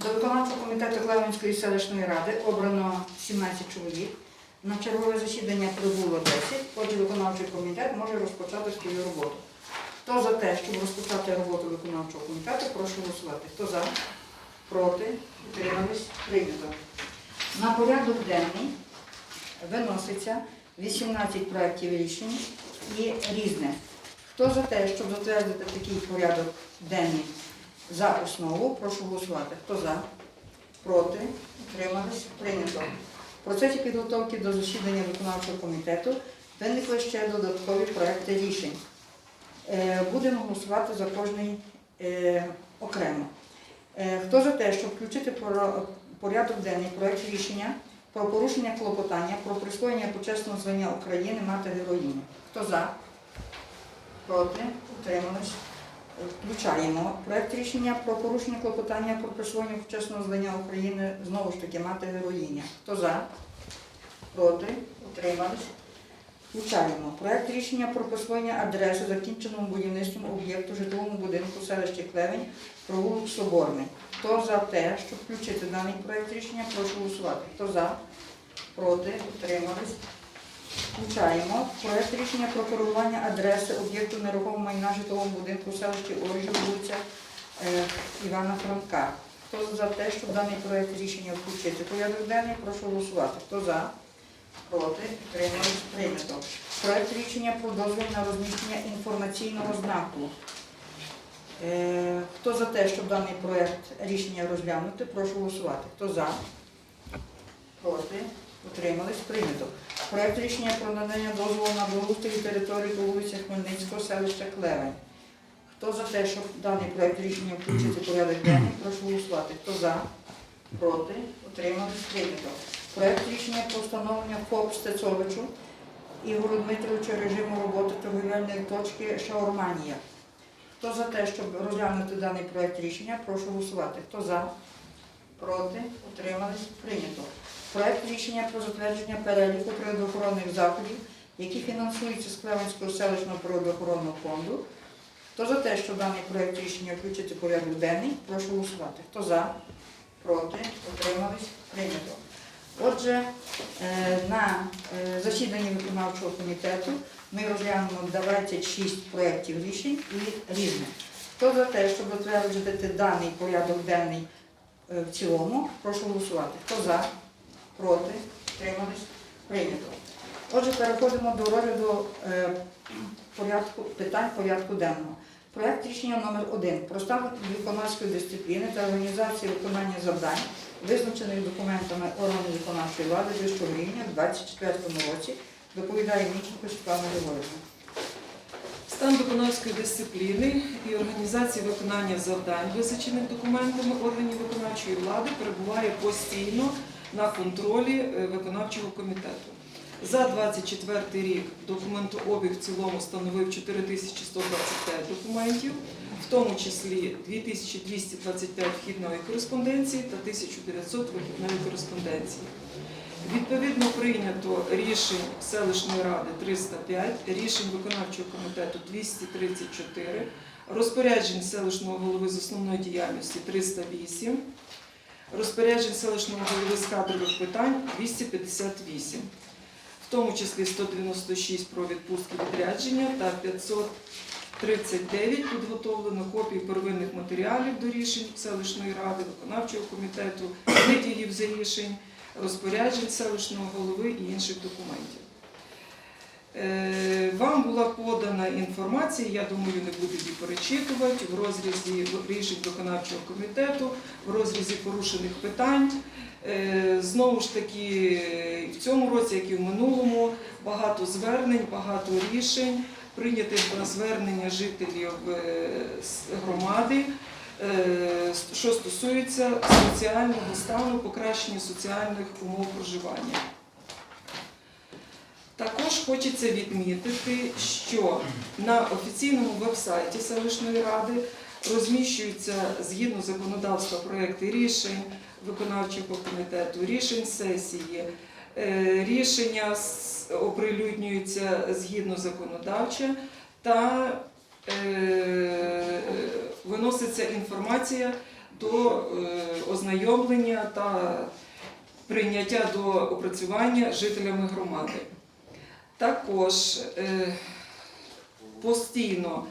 До виконавчого комітету Клевенської селищної ради обрано 17 чоловік. На чергове засідання прибуло 10, отже виконавчий комітет може розпочати свою роботу. Хто за те, щоб розпочати роботу виконавчого комітету, прошу голосувати. Хто за? Проти? Утримались? Прийнято. На порядок денний виноситься 18 проєктів рішень і різне. Хто за те, щоб затвердити такий порядок денний за основу, прошу голосувати. Хто за? Проти? Утримались? Прийнято. В процесі підготовки до засідання виконавчого комітету виникли ще додаткові проекти рішень. Е, Будемо голосувати за кожний е, окремо. Е, Хто за те, щоб включити порядок денний проект рішення про порушення клопотання про присвоєння почесного звання України мати героїні? Хто за? Проти? Утримались? Включаємо проект рішення про порушення клопотання про присвоєння почесного звання України знову ж таки мати героїня. Хто за? Проти? Утримались? Включаємо проект рішення про присвоєння адреси закінченому будівництвом об'єкту житловому будинку селищі Клевень, провулок Соборний. Хто за те, щоб включити даний проект рішення, прошу голосувати. Хто за? Проти? Утримались? Включаємо проект рішення про керування адреси об'єкту нерухомого майна житловому будинку в селищі Оржів, вулиця е, Івана Франка. Хто за те, щоб даний проект рішення включити порядок денний, прошу голосувати. Хто за? Проти? Утримались? Прийнято. Проект рішення про дозвіл на розміщення інформаційного знаку. Е, Хто за те, щоб даний проект рішення розглянути, прошу голосувати. Хто за? Проти? Утримались? Прийнято. Проект рішення про надання дозволу на благоустрій території по вулиці Хмельницького, селища Клевень. Хто за те, щоб даний проект рішення включити в порядок денний, прошу голосувати. Хто за? Проти? Утримались? Прийнято. Проект рішення про встановлення ФОП Стецовичу Ігору Дмитровичу режиму роботи торговельної точки Шаурманія. Хто за те, щоб розглянути даний проект рішення, прошу голосувати. Хто за? Проти? Утримались? Прийнято. Проект рішення про затвердження переліку природоохоронних заходів, які фінансуються з Клевенського селищного природоохоронного фонду. Хто за те, що даний проект рішення включити порядок денний, прошу голосувати. Хто за? Проти? Утримались? Прийнято. Отже, е, на е, засіданні виконавчого комітету ми розглянемо 26 проєктів рішень і різних. Хто за те, щоб затвердити даний порядок денний е, в цілому, прошу голосувати. Хто за? Проти? Тримались? Прийнято. Отже, переходимо до розгляду е, порядку, питань порядку денного. Проект рішення номер 1 про стан виконавської дисципліни та організації виконання завдань, визначених документами органів виконавчої влади вищого рівня в 2024 році, доповідає Міченко Світлана Григорівна. Стан виконавської дисципліни і організації виконання завдань, визначених документами органів виконавчої влади, перебуває постійно на контролі е, виконавчого комітету. За 24 рік документообіг в цілому становив 4125 документів, в тому числі 2225 вхідної кореспонденції та 1900 вихідної кореспонденції. Відповідно прийнято рішень селищної ради 305, рішень виконавчого комітету 234, розпоряджень селищного голови з основної діяльності 308, розпоряджень селищного голови з кадрових питань 258, в тому числі 196 про відпустки відрядження та 539 підготовлено копій первинних матеріалів до рішень селищної ради, виконавчого комітету, витягів за рішень розпоряджень селищного голови і інших документів. Е, Вам була подана інформація, я думаю, не буду її перечитувати, в розрізі рішень виконавчого комітету, в розрізі порушених питань. Е, Знову ж таки, в цьому році, як і в минулому, багато звернень, багато рішень, прийнятих на звернення жителів е, громади що стосується соціального стану, покращення соціальних умов проживання. Також хочеться відмітити, що на офіційному вебсайті селищної ради розміщуються згідно законодавства проекти рішень виконавчого комітету, рішень сесії, е, рішення оприлюднюються згідно законодавча та е, виноситься інформація до е, ознайомлення та прийняття до опрацювання жителями громади. Також е, постійно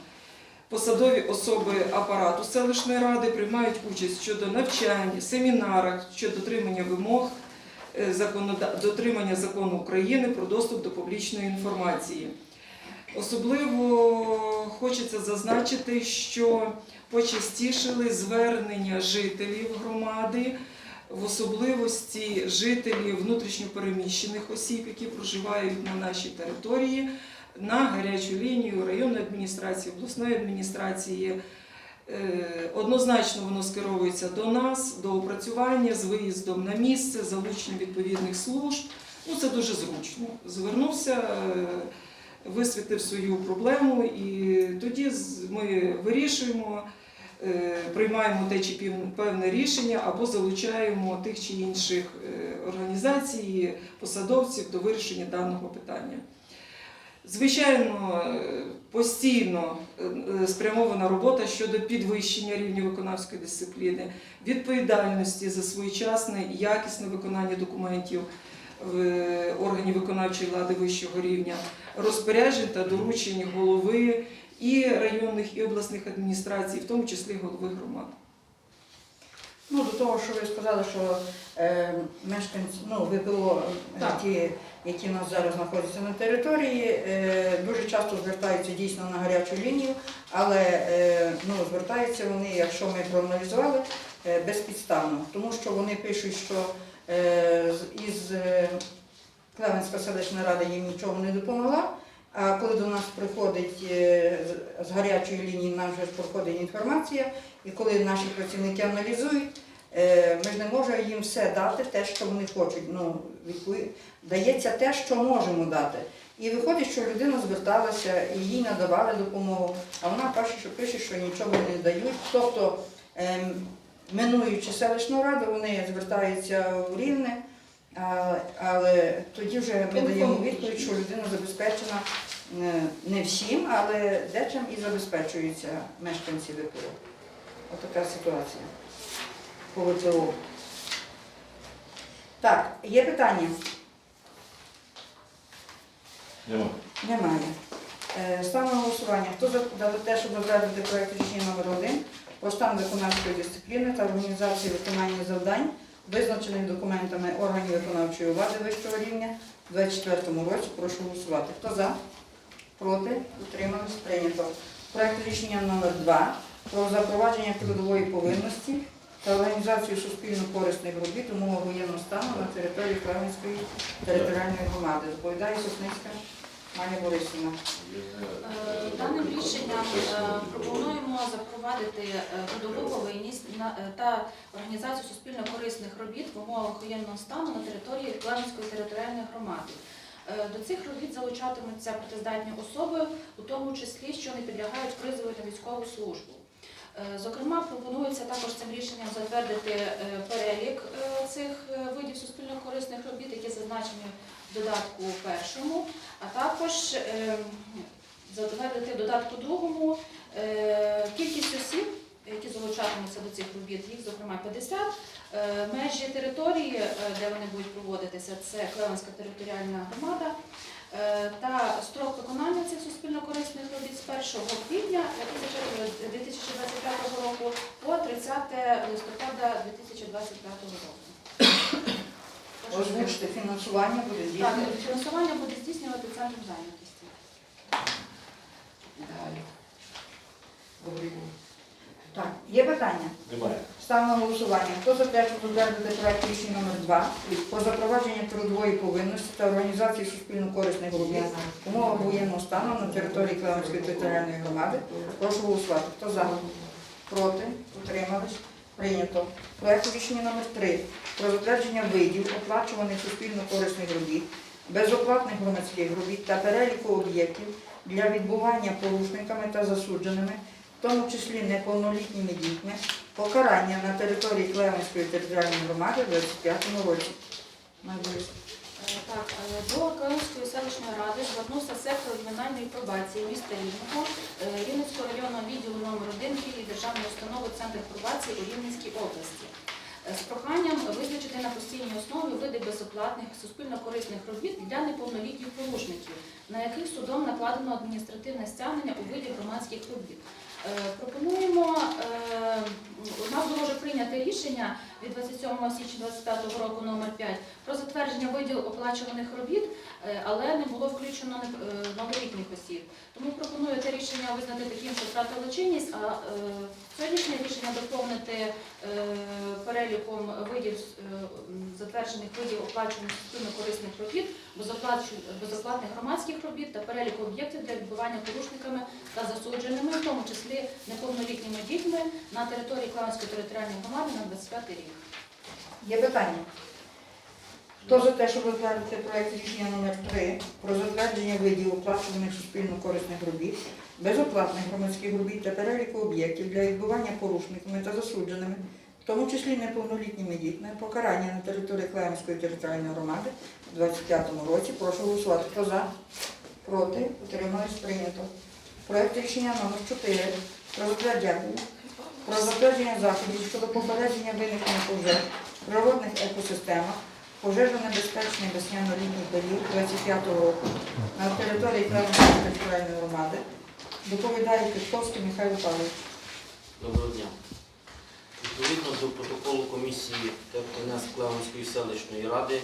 посадові особи апарату селищної ради приймають участь щодо навчань, семінарах щодо дотримання вимог е, дотримання закону України про доступ до публічної інформації. Особливо хочеться зазначити, що почастішили звернення жителів громади, в особливості жителів внутрішньопереміщених осіб, які проживають на нашій території, на гарячу лінію районної адміністрації, обласної адміністрації. Е, Однозначно воно скеровується до нас, до опрацювання з виїздом на місце, залученням відповідних служб. Ну, це дуже зручно. Звернувся, е, висвітив свою проблему, і тоді ми вирішуємо, приймаємо те чи певне рішення або залучаємо тих чи інших е, організацій, посадовців до вирішення даного питання. Звичайно, е, постійно е, е, спрямована робота щодо підвищення рівня виконавської дисципліни, відповідальності за своєчасне і якісне виконання документів в е, органі виконавчої влади вищого рівня, розпоряджень та доручень голови і районних і обласних адміністрацій, в тому числі голови громад. Ну, до того, що ви сказали, що е, мешканці, ну, ВПО, Так. ті, які у нас зараз знаходяться на території, е, дуже часто звертаються дійсно на гарячу лінію, але е, ну, звертаються вони, якщо ми проаналізували, е, безпідставно, тому що вони пишуть, що е, із е, Клевенська селищна рада їм нічого не допомогла. А коли до нас приходить е, з- гарячої лінії, нам вже проходить інформація, і коли наші працівники аналізують, е, ми ж не можемо їм все дати, те, що вони хочуть. Ну, дається те, що можемо дати. І виходить, що людина зверталася і їй надавали допомогу, а вона пише, що пише, що нічого не дають. Тобто, ем, минуючи селищну раду, вони звертаються в рівне, а, але тоді вже ми даємо відповідь, що людина забезпечена е, не всім, але дечим і забезпечуються мешканці ВПО. Отака ситуація по ВПО. Так, є питання? Нема. Немає. Е, Ставимо на голосування. Хто за те, щоб затвердити проект рішення номер 1 про стан виконавчої дисципліни та організації виконання завдань, визначених документами органів виконавчої влади вищого рівня у 2024 році, прошу голосувати. Хто за? Проти? Утримались? Прийнято. Проект рішення номер 2 про запровадження трудової повинності та організацію суспільно-корисних робіт у умовах воєнного стану на території Клевенської територіальної громади. Доповідає Сосницька Маня Борисівна. Е, Даним рішенням е, пропонуємо запровадити повинність е, та організацію суспільно-корисних робіт в умовах воєнного стану на території Клевенської територіальної громади. До цих робіт залучатимуться працездатні особи, у тому числі, що не підлягають призову на військову службу. Зокрема, пропонується також цим рішенням затвердити перелік цих е, видів суспільно-корисних робіт, які зазначені в додатку першому, а також е, затвердити в додатку другому е, кількість осіб, які залучатимуться до цих робіт, їх, зокрема, 50. Е, Межі території, де вони будуть проводитися, це Клевенська територіальна громада. Та строк виконання цих суспільно-корисних робіт з 1 квітня 2025 року по 30 листопада 2025 року. Озвучте фінансування буде Так, фінансування буде здійснювати центром зайнятості. Далі. Так, є питання? Немає. Ставимо на голосування. Хто за те, щоб затвердити проект рішення номер 2 про запровадження трудової повинності та організації суспільно-корисних робіт в умовах воєнного стану на території Клевенської територіальної громади? Прошу голосувати. Хто за? Проти? Утримались? Прийнято. Проект рішення номер 3 про затвердження видів оплачуваних суспільно-корисних робіт, безоплатних громадських робіт та переліку об'єктів для відбування порушниками та засудженими, в тому числі неповнолітніми дітьми, покарання на території Клевенської територіальної громади у 25 році. Е, Так, е, до Київської селищної ради звернувся сектор кримінальної пробації міста Рівного, е, Рівненського районного відділу номер 1 філії Державної установи Центр пробації у Рівненській області. з проханням визначити на постійній основі види безоплатних суспільно-корисних робіт для неповнолітніх порушників, на яких судом накладено адміністративне стягнення у виді громадських робіт. Пропонуємо, у нас було вже прийнято рішення від 27 січня 2025 року номер 5 про затвердження виділу оплачуваних робіт, е, але не було включено е, осіб. Тому пропоную це рішення визнати таким, що втратило чинність, а е, сьогоднішнє рішення доповнити переліком видів затверджених видів оплачуваних суспільно-корисних робіт, безоплатних громадських робіт та переліку об'єктів для відбування порушниками та засудженими, в тому числі неповнолітніми дітьми на території Клавської територіальної громади на 25 рік. Є питання? Хто за те, щоб затвердити проект рішення номер 3 про затвердження видів оплачуваних суспільно-корисних робіт, безоплатних громадських робіт та переліку об'єктів для відбування порушниками та засудженими, в тому числі неповнолітніми дітьми, покарання на території Клеївської територіальної громади у 2025 році. Прошу голосувати. Хто за? Проти? Утримались? Прийнято. Проект рішення номер 4 про затвердження про затвердження заходів щодо попередження виникнення пожеж в природних екосистемах, пожежонебезпечний весняно-літній період 25 року на території Клевенської територіальної громади. Доповідає Квітковський Михайло Павлович. Доброго дня. Відповідно до протоколу комісії ТНС Клеванської селищної ради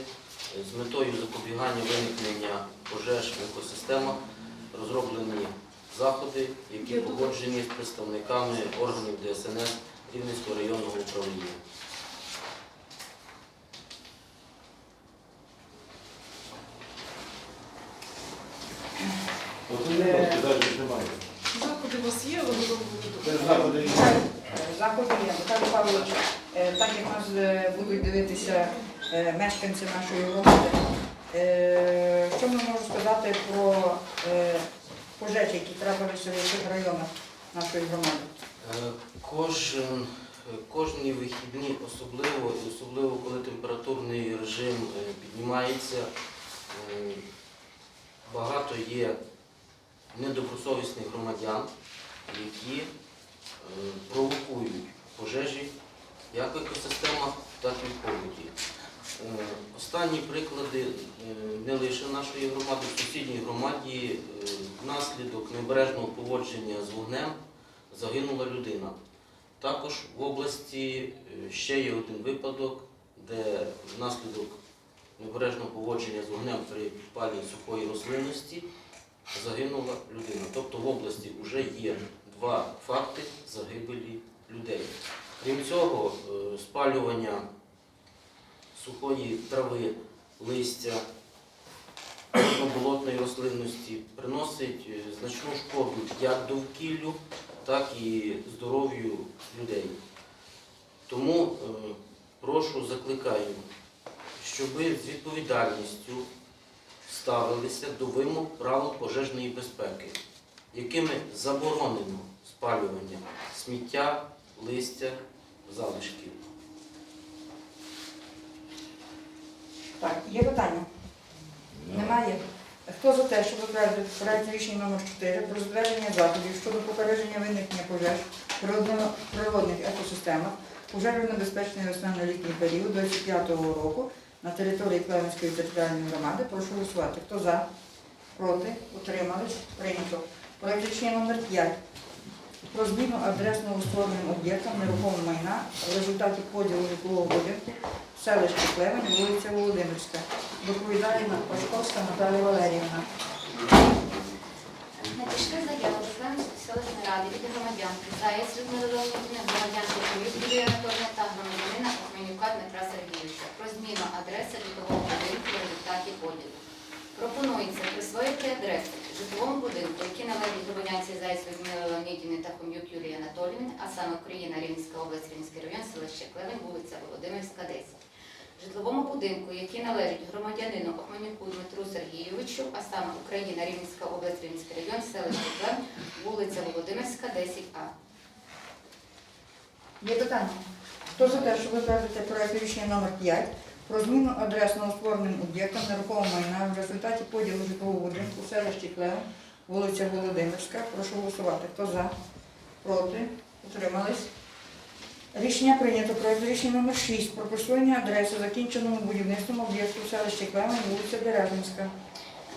з метою запобігання виникнення пожеж в екосистемах розроблені заходи, які погоджені з представниками органів ДСНС Рівненського районного управління. Заходи у вас є. Це заходи. Е, Заходи є. Михайло Павлович, е, так як нас е, будуть дивитися е, мешканці нашої громади, е, що ми можемо сказати про е, пожежі, які трапилися в інших районах нашої громади? Е, Кожен, е, кожні вихідні, особливо, особливо коли температурний режим е, піднімається, багато є недобросовісних громадян, які провокують пожежі як в екосистемах, так і в побуті. Е, Останні приклади е, не лише нашої громади, в сусідній громаді е, внаслідок необережного поводження з вогнем загинула людина. Також в області ще є один випадок, де внаслідок необережного поводження з вогнем при палі сухої рослинності загинула людина. Тобто в області вже є два факти загибелі людей. Крім цього, спалювання сухої трави, листя, болотної рослинності приносить е, значну шкоду як довкіллю, так і здоров'ю людей. Тому е, прошу, закликаю, щоб з відповідальністю ставилися до вимог правил пожежної безпеки, якими заборонено спалювання сміття, листя, залишків. Так, є питання? Немає. Хто за те, щоб затвердити проект рішення номер 4 про затвердження заходів щодо попередження виникнення пожеж в природних екосистемах, пожежонебезпечний весняно-літній період 25-го року на території Клевенської територіальної громади, прошу голосувати. Хто за? Проти? Утримались? Прийнято. Проект рішення номер 5 про зміну адресного створеним об'єктам нерухомого майна в результаті поділу житлового будинку в селищі Клевень, вулиця Володимирська. Доповідає Пашковська Наталія Валеріївна. Надійшли заяви до Клемської селищної ради від громадянки Заєць Людмили Леонідівни, громадянки Юрія Анатольовна та громадянина Окменюка Дмитра Сергійовича про зміну адреси житлового будинку в результаті поділу. Пропонується присвоїти адреси житловому будинку, які належать громадянці Заєць Людмили Леонідівни та Хом'юк Юлії Анатоліївни, а саме Україна, Рівненська область, Рівненський район, селище Клевень, вулиця Володимирська, 10 житловому будинку, який належить громадянину Охманюку Дмитру Сергійовичу, а саме Україна, Рівненська область, Рівненський район, селище Клен, вулиця Володимирська, 10А. Є питання? Хто за те, щоб затвердити проект рішення номер 5 про зміну адресного створеним об'єктам нерухомого майна в результаті поділу житлового будинку в селищі Клевень, вулиця Володимирська. Прошу голосувати. Хто за? Проти? Утримались? Рішення прийнято. Проект рішення номер 6 про присвоєння адреси закінченому будівництвом об'єкту в селищі Клемень, вулиця Деревинська.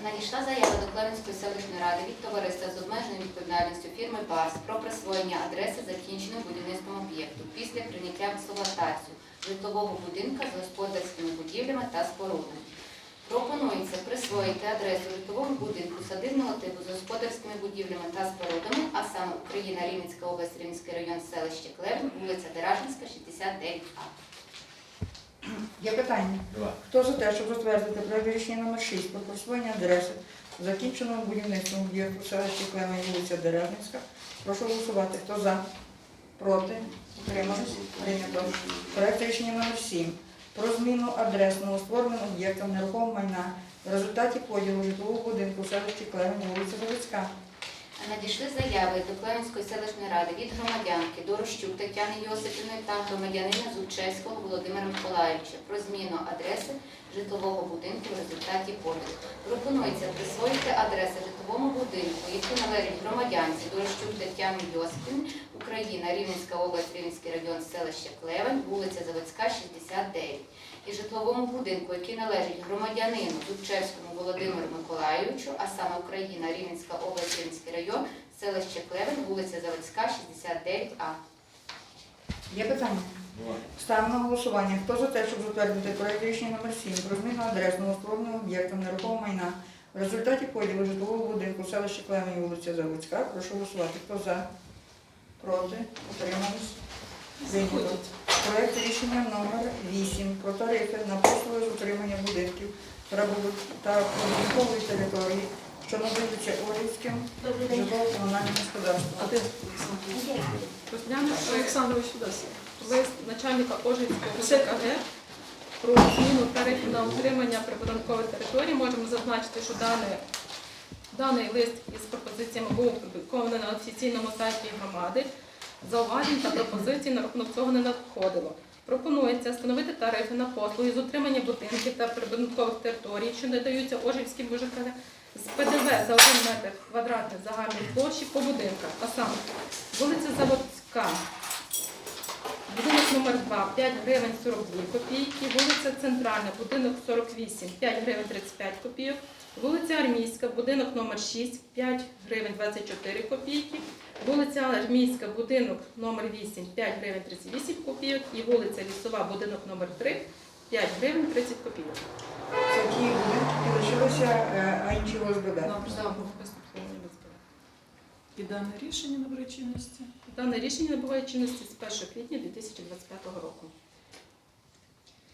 Надійшла заява до Клевенської селищної ради від товариства з обмеженою відповідальністю фірми БАРС про присвоєння адреси закінченим будівництвом об'єкту після прийняття в експлуатацію житлового будинка з господарськими будівлями та спорудами. Пропонується присвоїти адресу житловому будинку садибного типу з господарськими будівлями та спорудами, а саме Україна, Рівненська область, Рівненський район, селище Клевень, вулиця Деражинська, 69А. Є питання? Два. Хто за те, щоб затвердити проект рішення номер 6 про присвоєння адреси закінченого будівництвом об'єкту селищі Клемень, вулиця Деревинська? Прошу голосувати. Хто за? Проти? Утримались? Прийнято. Проект рішення номер 7 про зміну адрес новоствореним об'єктам нерухомого майна в результаті поділу житлового будинку в селищі Клемень, вулиця Заводська. Надійшли заяви до Клевенської селищної ради від громадянки Дорощук Тетяни Йосипівни та громадянина Зубчевського Володимира Миколаївича про зміну адреси житлового будинку в результаті поділу. Пропонується присвоїти адреси житловому будинку, які належать громадянці Дорощук Тетяни Йосипівни, Україна, Рівненська область, Рівненський район, селище Клевень, вулиця Заводська, 69 і житловому будинку, який належить громадянину Зубчевському Володимиру Миколайовичу, а саме Україна, Рівненська область, Рівненський район, селище Клевень, вулиця Заводська, 69А. Є питання? Ставимо на голосування. Хто за те, щоб затвердити проект рішення номер 7 про зміну адрес новоствореним об'єктам нерухомого майна в результаті поділу житлового будинку в селищі Клемені, вулиця Заводська? Прошу голосувати. Хто за? Проти? Утримались? Прийнято. Проект рішення номер 8 про тарифи на послуги з утримання будинків та прибудинкової території, що надаються Олівським житлово-комунальним господарством. А ти розглянеш Олександрович Федосів. Лист начальника Ожгільського ЖКГ про зміну тарифів на утримання прибудинкових територій. Можемо зазначити, що даний, даний лист із пропозиціями був опублікований на офіційному сайті громади. Зауважень та пропозицій на рахунок цього не надходило. Пропонується встановити тарифи на послуги з утримання будинків та прибудинкових територій, що надаються Ожгільським ЖКГ, з ПДВ за 1 метр квадратний загальної площі по будинках, а саме вулиця Заводська, будинок номер 2 5 гривень 42 копійки, вулиця Центральна, будинок 48 5 гривень 35 копійок, вулиця Армійська, будинок номер 6 5 гривень 24 копійки, вулиця Армійська, будинок номер 8 5 гривень 38 копійок. І вулиця Лісова, будинок номер 3 5 гривень 30 копійок. Це ті будинки, які лишилися, е, а інші ОСББ. І дане рішення набере чинності? Дане рішення набуває чинності з 1 квітня 2025 року.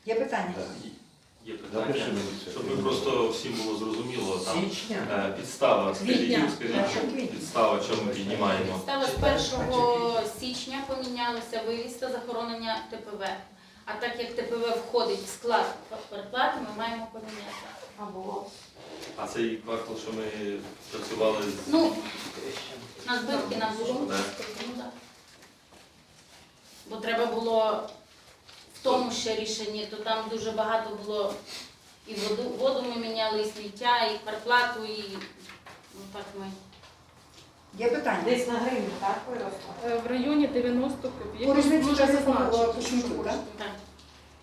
Є питання? Так. Є питання, щоб ми просто всім було зрозуміло. Там Січня? е, підстава, скажіть, Квітня. скажіть, Першого підстава, чому ми піднімаємо. Стало з 1 січня помінялося вивіз та захоронення ТПВ. А так як ТПВ входить в склад переплати, ми маємо поміняти. Або А цей квартал, що ми працювали з ну на збитки на було. Ну, так. Бо треба було в тому ще рішенні, то там дуже багато було і воду, воду ми міняли, і сміття, і квартплату, і ну так ми. Є питання? Десь на гривню, так, виросло? Е, В районі 90 копійок. По різниці Може зазначити, по так? Так.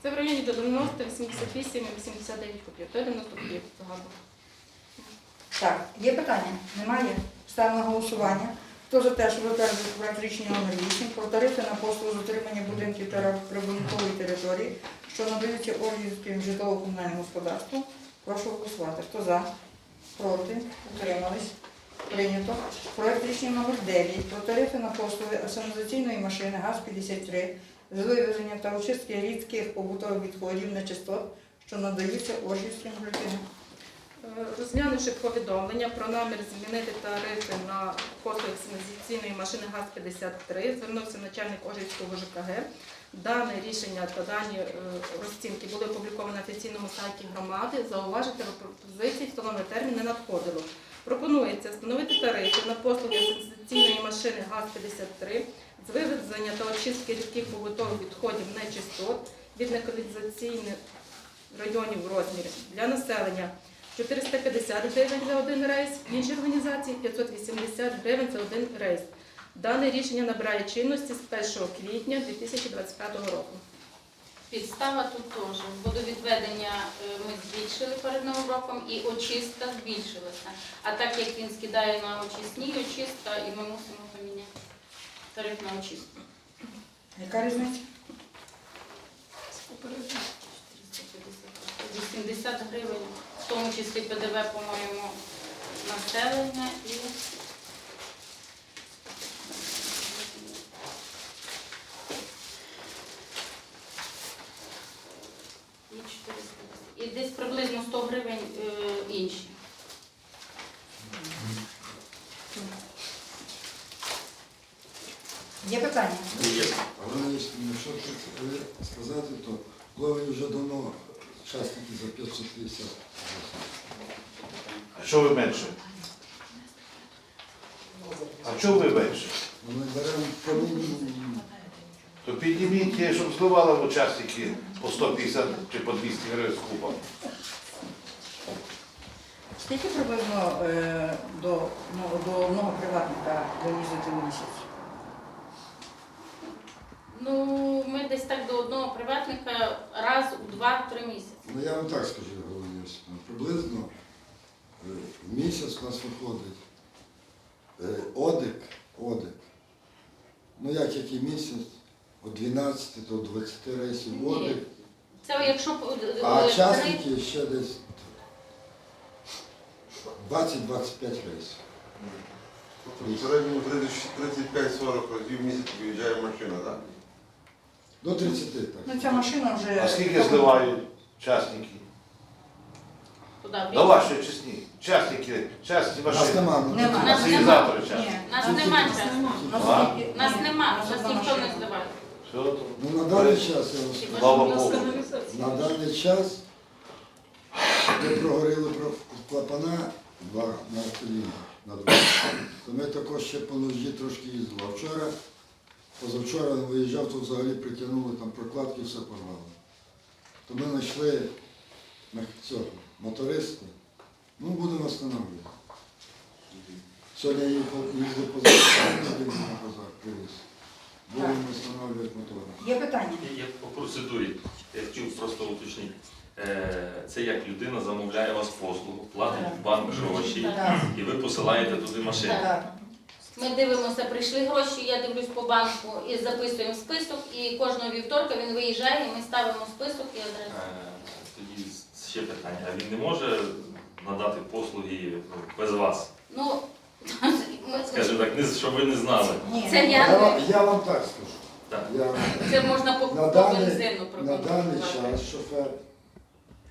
Це в районі до 90, 88 і 89 копійок. То 90 копійок загально. Так, є питання? Немає? Ставимо на голосування. Хто за те, щоб затвердити проект рішення номер 8 про тарифи на послугу з утримання будинків та прибудинкової території, що надаються Оргівським житлово-комунальним господарством, прошу голосувати. Хто за? Проти? Утримались? Прийнято. Проект рішення номер 9 про тарифи на послуги асанізаційної машини ГАЗ-53 з вивезення та очистки рідких побутових відходів нечистот, що надаються Оргівським ЖКГ. Розглянувши повідомлення про намір змінити тарифи на послуги санізаційної машини ГАЗ-53, звернувся начальник Ожгільського ЖКГ. Дане рішення та дані е, розцінки були опубліковані на офіційному сайті громади. Зауважити пропозиції встановлений термін не надходило. Пропонується встановити тарифи на послуги санізаційної машини ГАЗ-53 з вивезення та очистки рідких побутових відходів нечистот від некалізаційних районів в розмірі для населення 450 гривень за один рейс, інші організації 580 гривень за один рейс. Дане рішення набирає чинності з 1 квітня 2025 року. Підстава тут теж. Водовідведення е, ми збільшили перед новим роком і очистка збільшилася. А так як він скидає на очисні, очистка, і ми мусимо поміняти тариф на очистку. Яка різниця? 80 гривень, в тому числі ПДВ, по-моєму, населення і 410. І десь приблизно 100 гривень е, інші. Є питання? Є. Але якщо так сказати, то ловлять вже давно учасники за 550. А що ви менше? А чого ви менше? Ми беремо по мінімуму. То підніміть, щоб зливали учасники по 150 чи по 200 гривень з купа. Скільки приблизно е, до, ну, до одного приватника ви в місяць? Ну, ми десь так до одного приватника раз у 2-3 місяці. Ну я вам так скажу, Галина Йосипівна, приблизно в місяць у нас виходить е, одик, одик. Ну як який місяць, від 12 до 20 рейсів одик. Це якщо А е, учасники ще десь 20-25 рейсів. В середньому 35-40 разів в місяць виїжджає машина, так? До 30 так. Ну ця машина вже. А скільки зливають учасники? Туди, Да ваші чесні. Учасники, частні Нас машини. нема. ну, Нема. Нас Організатори Ні. частні. Нас нема часу. А? Нас нема, нас нас ніхто не здаває. Все, то Ну на даний час я вам скажу. Слава нас Богу. На даний час ми прогоріли про- клапана два на коліні на два. То ми також ще по нужді трошки їздили. А вчора, позавчора він виїжджав, то взагалі притягнули там прокладки, все порвало. То ми знайшли на цього моториста. Ну, будемо встановлювати. Сьогодні я їздив по базар, привіз. Будемо встановлювати мотори. Є питання? Я по процедурі. Я хотів просто уточнити. Е, Це як людина замовляє вас послугу, платить в банк гроші, Так. і ви посилаєте туди машину. Так. Ми дивимося, прийшли гроші, я дивлюсь по банку і записуємо список, і кожного вівторка він виїжджає, і ми ставимо список і адресу. Е, Тоді ще питання. А він не може надати послуги ну, без вас? Ну, Скажімо так, не- щоб ви не знали. Це я- Я, вам- я вам так скажу. Так. Я, це можна по, на, по даний, бензину на даний проконтролювати. час шофер.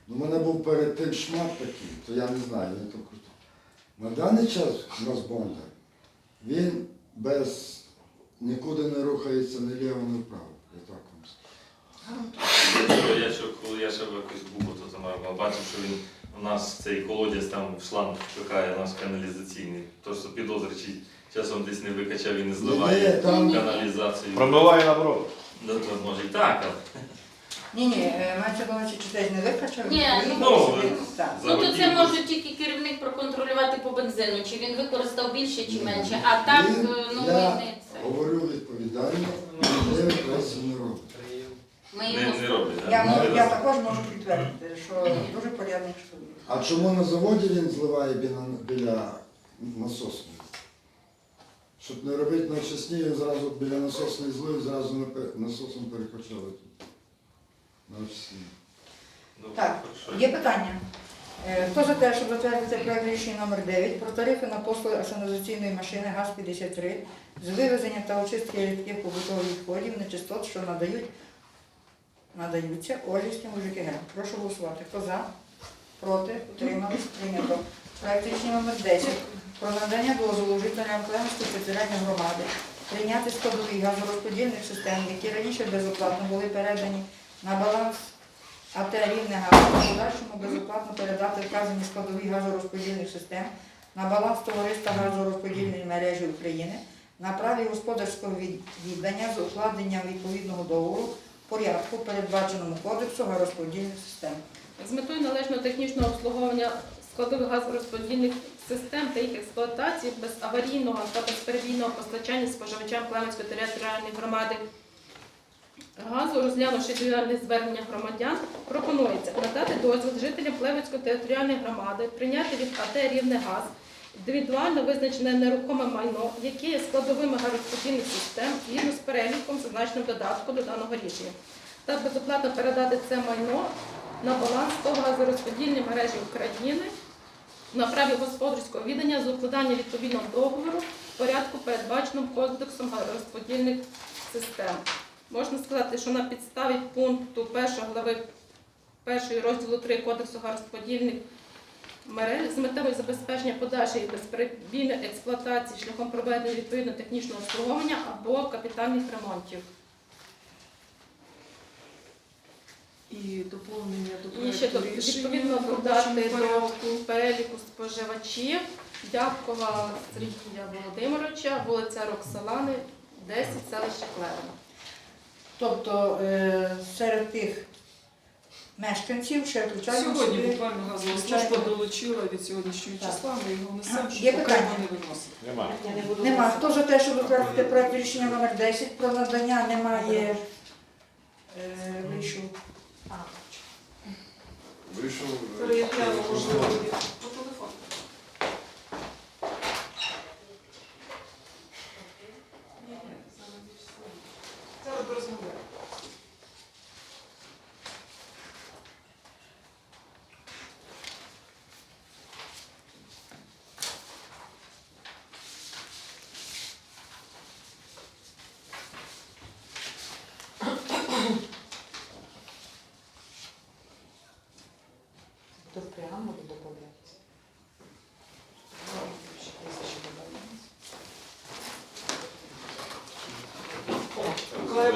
Ну, у мене був перед тим шмат такий, то я не знаю, він там крутий. На даний час у нас Бондар, він без нікуди не рухається ні ліво, ні вправо. Я так вам. Я, що, коли я ще в якось був, то я бачив, що він у нас цей колодязь там в шланг чекає наш каналізаційний. То що підозри, чи часом десь не викачав і не Ні, зливає там каналізацію. Промиває наоборот. Ну, то може і так, але Ні, ні, е, мається на увазі, чи десь не викачав. Ні, ну, Ну, так. Ну то це може тільки керівник проконтролювати по бензину, чи він використав більше чи менше. А так, Він- е, ну я ми не це. говорю відповідально, не преси не робить. Ми не, не роблять. Я, так? можу- я також можу підтвердити, що дуже порядний чоловік. А чому на заводі він зливає біля, біля насосної? Щоб не робити на чесні, він зразу біля насосної злив, зразу на пе- насосом перекачали тут. На очисні. Ну, Так, хорошо. Є питання. Е, Хто за те, щоб затвердити проект рішення номер 9 про тарифи на послуги асанізаційної машини ГАЗ-53 з вивезення та очистки рідких побутових відходів нечистот, що надають, надаються Ольгівським ЖКГ. Прошу голосувати. Хто за? Проти? Утримались? Прийнято. Проект рішення номер 10 про надання дозволу жителям Клемської територіальної громади прийняти складові газорозподільних систем, які раніше безоплатно були передані на баланс АТ «Рівне газ» в подальшому безоплатно передати вказані складові газорозподільних систем на баланс товариства газорозподільної мережі України на праві господарського від- віддання з укладенням відповідного договору порядку, передбаченому кодексу газорозподільних систем. З метою належного технічного обслуговування складових газорозподільних систем та їх експлуатації без аварійного та безперебійного постачання споживачам Клеменської територіальної громади газу, розглянувши індивідуальне звернення громадян, пропонується надати дозвіл жителям Плевецької територіальної громади прийняти від АТ «Рівне газ» індивідуально визначене нерухоме майно, яке є складовими газорозподільних систем згідно з переліком, зазначеним додатку до даного рішення, та безоплатно передати це майно на баланс того газорозподільної мережі України на праві господарського віддання з укладання відповідного договору в порядку, передбаченому Кодексом газорозподільних систем. Можна сказати, що на підставі пункту 1 глави 1 розділу 3 Кодексу газорозподільних мереж з метою забезпечення подальшої безперебійної експлуатації шляхом проведення відповідного технічного обслуговування або капітальних ремонтів. І доповнення до І ще проекту тут рішення відповідно в додати робочому порядку. до переліку споживачів Дябкова Сергія Володимировича, вулиця Роксолани, 10, селище Клевена. Тобто е, серед тих мешканців ще включаємо Сьогодні собі- буквально газова служба долучила від сьогоднішнього Так. числа, ми його несемо, Є щоб окремо не виносити. Нема. Нема. Хто за те, щоб витратити проект рішення номер 10 про надання немає е, вийшов. А, Вийшов. е, можливо, по телефону. Ні, ні, зараз більш слабо. Зараз розмовляємо. Тут прямо добавляти.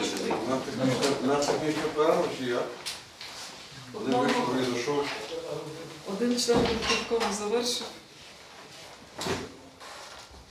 Ти? На технічну- перерву чи як? Один вийшов і зайшов. Один член виконкому завершив